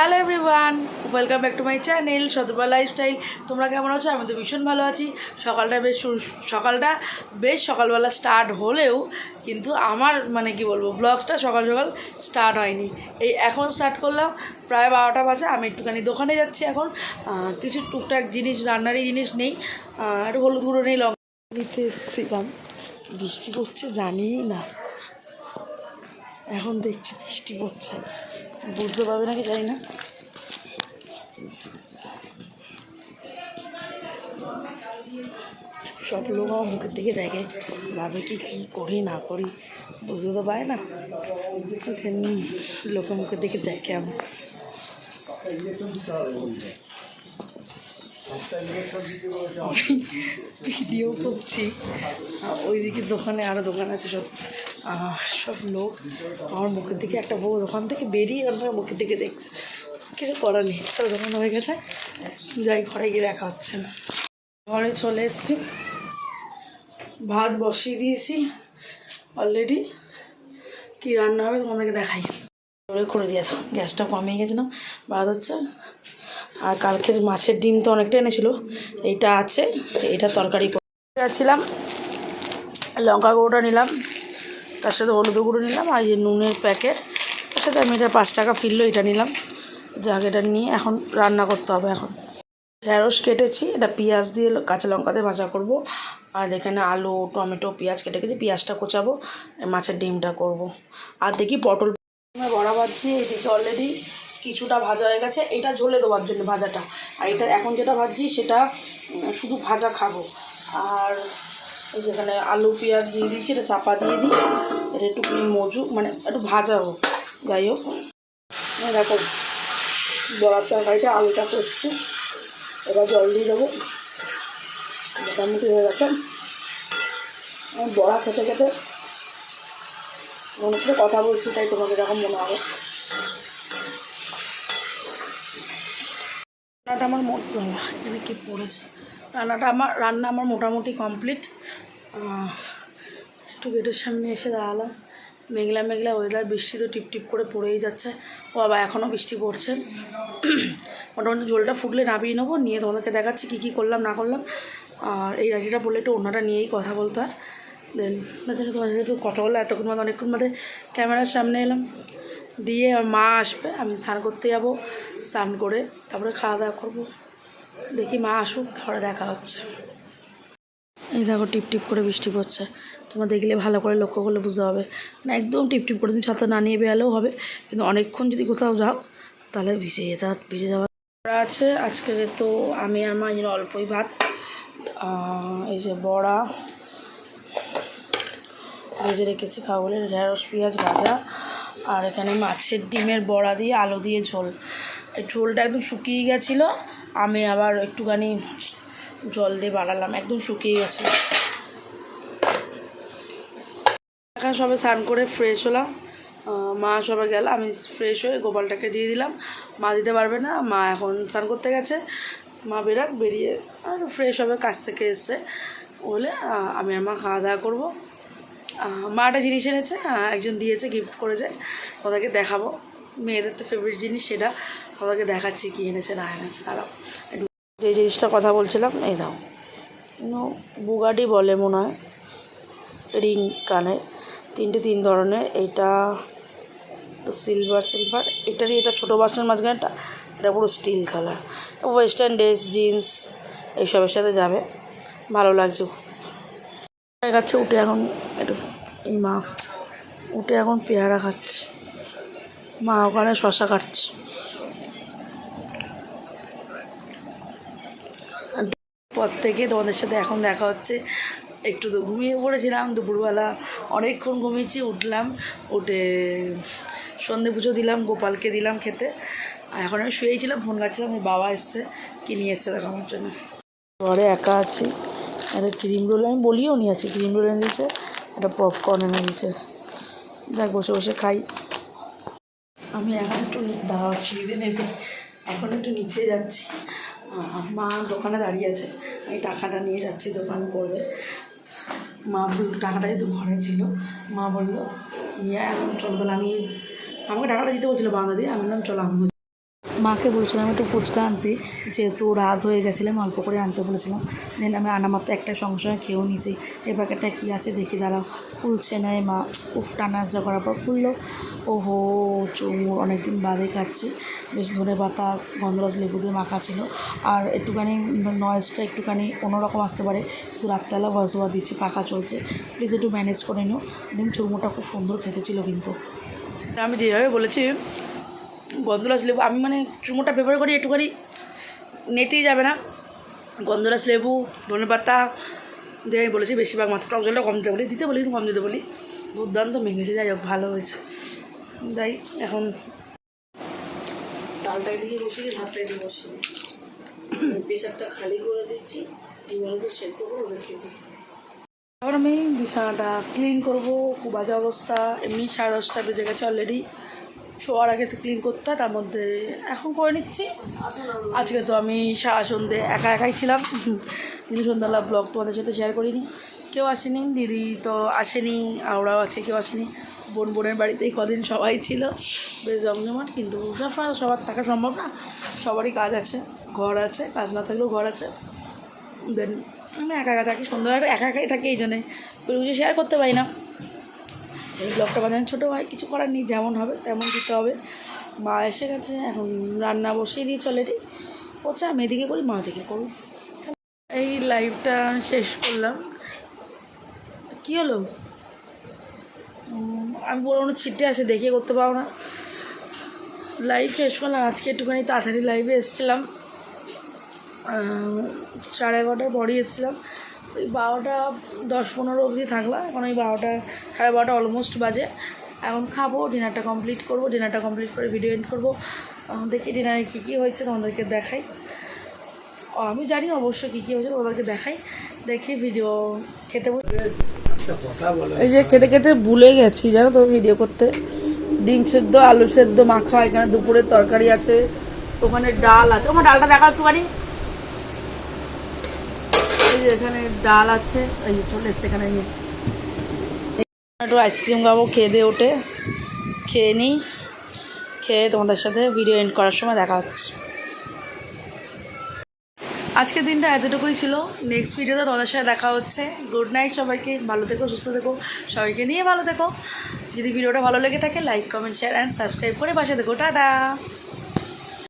Hello everyone welcome back to my channel Shatapa lifestyle তোমরা কেমন আছো? আমি তো ভীষণ ভালো আছি। সকালটা বেশ সকালটা বেশ সকালবেলা স্টার্ট হলেও কিন্তু আমার মানে কি বলব ব্লগসটা সকাল সকাল স্টার্ট হয়নি। এই এখন স্টার্ট করলাম, প্রায় বারোটা বাজে, আমি একটুখানি দোকানে যাচ্ছি এখন। কিছু টুকটাক জিনিস, রান্নারই জিনিস নেই। একটু হলুদ গুঁড়ো নেই লঙ্কা নিতে এসেছিলাম। বৃষ্টি পড়ছে জানি না। এখন দেখছি বৃষ্টি পড়ছে বুঝতে পারবে নাকি জানি না। সব লোক আমার মুখের দিকে দেখে, ভাবে কি, কী করি, না করি, বুঝতে তো পারে না। লোকের মুখের দিকে দেখে আমি। ভিডিও করছি। ওইদিকে দোকানে আরও দোকান আছে সব। সব লোক আমার মুখের দিকে, একটা বউ দোকান থেকে বেরিয়ে আমার মুখের দিকে দেখছে। কিছু করার নেই, চলো দোকান হয়ে গেছে, যাই ঘরে গিয়ে দেখা হচ্ছে না। ঘরে চলে এসেছি। ভাত বসিয়ে দিয়েছি অলরেডি কী রান্না হবে তোমাদেরকে দেখাই। করে করে দিয়েছ গ্যাসটা কমিয়ে গেছিলাম ভাত হচ্ছে। আর কালকের মাছের ডিম তো অনেকটা এনেছিল, এইটা আছে, এইটা তরকারি গেছিলাম, লঙ্কা গুঁড়োটা নিলাম। তার সাথে হলুদ গুঁড়ো নিলাম আর এই নুনের প্যাকেট, তার সাথে আমি এটা পাঁচ টাকা ফিরলো, এটা নিলাম। যাক, এটা নিয়ে এখন রান্না করতে হবে এখন। ঢেঁড়স কেটেছি, এটা পেঁয়াজ দিয়ে কাঁচা লঙ্কাতে ভাজা করব। আর এখানে আলু, টমেটো, পেঁয়াজ কেটে কেটে পেঁয়াজটা কোচাবো মাছের ডিমটা করব। আর দেখি পটল বড়া ভাজছি এদিকে অলরেডি কিছুটা ভাজা হয়ে গেছে, এটা ঝোলে দেওয়ার জন্য ভাজাটা। আর এটা এখন যেটা ভাজছি, সেটা শুধু ভাজা খাব। আর এই যেখানে আলু, পেঁয়াজ দিয়ে দিচ্ছি, এটা চাপা দিয়ে দিই। এটা একটু মজু মানে একটু ভাজা হোক, যাই হোক। দেখো বড়ার তরকারিটা আলুটা করছি এবার জল দিয়ে দেবো। মোটামুটি হয়ে গেছে। বড়া খেতে খেতে মনে করে কথা বলছি, তাই তোমাদের এরকম মনে হবে। আমার মোট এখানে কি পড়েছে? রান্নাটা আমার, রান্না আমার মোটামুটি কমপ্লিট একটু গেটের সামনে এসে দাঁড়ালাম। মেঘলা মেঘলা ওয়েদার বৃষ্টি তো টিপ টিপ করে পড়েই যাচ্ছে। ও আবার এখনও বৃষ্টি পড়ছে। মোটামুটি জলটা ফুটলে নামিয়ে নেব, নিয়ে তোমাদেরকে দেখাচ্ছি কী কী করলাম, না করলাম। আর এই রাখিটা বললে একটু অন্যটা নিয়েই কথা বলতে হয় দেন জন্য তোমার সাথে একটু কথা বললাম এতক্ষণ বাদে, অনেকক্ষণ বাদে ক্যামেরার সামনে এলাম। দিয়ে আমার মা আসবে, আমি স্নান করতে যাব, স্নান করে তারপরে খাওয়া দাওয়া করব। দেখি মা আসুক তারপরে দেখা হচ্ছে। এই দেখো, টিপ টিপ করে বৃষ্টি পড়ছে। তোমরা দেখলে ভালো করে লক্ষ্য করলে বুঝতে হবে না, একদম টিপ টিপ করে তুমি ছাতা না নিয়ে বেরোলেও হবে, কিন্তু অনেকক্ষণ যদি কোথাও যাও, তাহলে ভিজে যেতে ভিজে যাওয়া বড়া আছে। আজকে যেহেতু আমি আর মা অল্পই ভাত। এই যে বড়া ভেজে রেখেছি খাব বলে, ঢেঁড়স, পেঁয়াজ ভাজা। আর এখানে মাছের ডিমের বড়া দিয়ে আলু দিয়ে ঝোল। এই ঝোলটা একদম শুকিয়ে গেছিল আমি আবার একটুখানি জল দিয়ে বাড়ালাম একদম শুকিয়ে গেছে। এখন সবে স্নান করে ফ্রেশ হলাম। মা সবে গেল, আমি ফ্রেশ হয়ে গোপালটাকে দিয়ে দিলাম। মা দিতে পারবে না, মা এখন স্নান করতে গেছে। মা বেরাক, বেরিয়ে আর ফ্রেশ হবে কাছ থেকে এসছে। বলে আমি আর মা খাওয়া দাওয়া করব। মা একটা জিনিস এনেছে একজন দিয়েছে গিফট করেছে। ওদেরকে দেখাবো। মেয়েদের তো ফেভারিট জিনিস সেটা। ওদেরকে দেখাচ্ছি কী এনেছে, না এনেছে, দাঁড়াও। একটু যে জিনিসটা কথা বলছিলাম, এই দাও। নো বুগাডি বলে মনে হয়, রিং কানের, তিনটে তিন ধরনের। এটা সিলভার সিলভার এটা দিয়ে এটা ছোটো বাসনের মাঝখানেটা এটা পুরো steel colour western dress jeans এইসবের সাথে যাবে। ভালো লাগছে। গেছে উঠে এখন একটু, এই মা, উঠে এখন পেয়ারা খাচ্ছে। মা ওখানে শশা কাটছে। পর থেকে তোমাদের সাথে এখন দেখা হচ্ছে। একটু তো ঘুমিয়ে পড়েছিলাম, দুপুরবেলা অনেকক্ষণ ঘুমিয়েছি, উঠলাম, উঠে সন্ধে পুজো দিলাম, গোপালকে দিলাম খেতে। আর এখন আমি শুয়েছিলাম, ফোন কাটছিলাম ওই বাবা এসছে নিয়ে এসছে দেখো আমার জন্য। ঘরে একা আছি, একটা ক্রিম রোল, আমি বলিও নিয়ে আছি ক্রিম রোল এনে দিয়েছে, একটা পপকর্ন এনে দিয়েছে। দেখ বসে বসে খাই। আমি এখন একটু দাঁড়াও সিঁড়িতে নেবে। এখন একটু নিচে যাচ্ছি। মা দোকানে দাঁড়িয়ে আছে। আমি টাকাটা নিয়ে যাচ্ছি, দোকান করবে। মা বলল টাকাটা যেহেতু ঘরে ছিল, মা বলল নিয়ে এখন চল তাহলে আমি আমাকে টাকাটা দিতে বলছিলো বাঁধা দিয়ে। আমি বললাম, চলো আমি মাকে বলছিলাম একটু ফুচকা আনতে, যেহেতু রাত হয়ে গেছিলাম অল্প করে আনতে বলেছিলাম। দেন আমি আনা মাত্র একটা সঙ্গে খেয়েও নিয়েছি। এ প্যাকেটটা কী আছে দেখি দাঁড়াও। খুলছে না মা উফ, টানা আসা করার পর খুললো ওহো চুমুর অনেক দিন বাদে খাচ্ছি বেশ ধনে পাতা, গন্ধরাজ লেবু দিয়ে মাখা ছিল। আর একটুখানি নয়েজটা একটুখানি অন্যরকম আসতে পারে। কিন্তু রাত্রেবেলা ভয়েস ওভার দিচ্ছি, পাখা চলছে। প্লিজ একটু ম্যানেজ করে নিও। দেন চুরমুটা খুব সুন্দর খেতে ছিল কিন্তু। আমি যেভাবে বলেছি গন্ধরাজ লেবু আমি মানে চুমোটা ব্যবহার করি একটুখানি নেতেই যাবে না। গন্ধরাজ লেবু ধনে পাতা দিয়ে আমি বলেছি বেশিরভাগ মাত্রা। টক জলটা কম দিতে বলি দিতে বলি কম দিতে বলি। দুর্দান্ত ভেঙেছে যাই হোক ভালো হয়েছে। যাই এখন ডালটা এদিকে বসিয়ে ভাতটা এদিকে বসিয়ে প্রেশারটা খালি করে দিচ্ছি এইভাবে সেদ্ধ করে রেখে দিই। এখন আমি বিছানাটা ক্লিন করব খুব বাজে অবস্থা। এমনি সাড়ে দশটা বেজে গেছে অলরেডি শোয়ার আগে তো ক্লিন করতে তার মধ্যে এখন করে নিচ্ছি। আজকে তো আমি সারা সন্ধে একা একাই ছিলাম। দিন সন্ধ্যাবেলা ব্লগ তোমাদের সাথে শেয়ার করিনি। কেউ আসেনি, দিদি তো আসেনি আর ওরাও আছে কেউ আসেনি। বোন বোনের বাড়িতেই কদিন সবাই ছিল। বেশ জমজমাট, কিন্তু সবসময় সবার থাকা সম্ভব না। সবারই কাজ আছে, ঘর আছে, কাজ না থাকলেও ঘর আছে। দেন আমি একা একা থাকি সন্ধ্যাবেলা একা একাই থাকি, এই জন্যে। শেয়ার করতে পারি না। এই ব্লগটা বানানো ছোটো হয় কিছু করার নেই, যেমন হবে তেমন দিতে হবে। মা এসে গেছে, এখন রান্না বসিয়ে দিয়েছি অলরেডি হচ্ছে আমি এদিকে করি, মা দিকে করুন এই লাইভটা শেষ করলাম। কী হলো? আমি বলব না ছিটে আসে দেখে করতে পারো না। লাইভ শেষ করলাম, আজকে একটুখানি তাড়াতাড়ি লাইভে এসেছিলাম। সাড়ে এগারোটার পরই এসেছিলাম। ওই বারোটা দশ পনেরো অবধি থাকলাম। এখন ওই বারোটা সাড়ে বারোটা অলমোস্ট বাজে। এখন খাব ডিনারটা কমপ্লিট করব ডিনারটা কমপ্লিট করে ভিডিও এন্ড করব। দেখি ডিনারে কী কী হয়েছে তোমাদেরকে দেখাই। ও, আমি জানি অবশ্য কী কী হয়েছে ওদেরকে দেখাই। দেখি ভিডিও খেতে বস- এই যে খেতে খেতে ভুলে গেছি জানো তো ভিডিও করতে। ডিম সেদ্ধ আলু সেদ্ধ মাখা এখানে দুপুরের তরকারি আছে ওখানে ডাল আছে। ওখানে ডালটা দেখা একটুখানি। এই এখানে ডাল আছে এই যে চলে এসছে এখানে একটু আইসক্রিম খাব খেয়ে দিয়ে ওঠে খেয়ে নিই খেয়ে তোমাদের সাথে ভিডিও এন্ড করার সময় দেখা হচ্ছে। আজকের দিনটা এতটুকুই ছিল। নেক্সট ভিডিওতে তোমাদের সাথে দেখা হচ্ছে। গুড নাইট সবাইকে ভালো থেকো সুস্থ থেকো সবাইকে নিয়ে ভালো থেকো। যদি ভিডিওটা ভালো লেগে থাকে like comment share and subscribe করে পাশে থেকো। টাটা!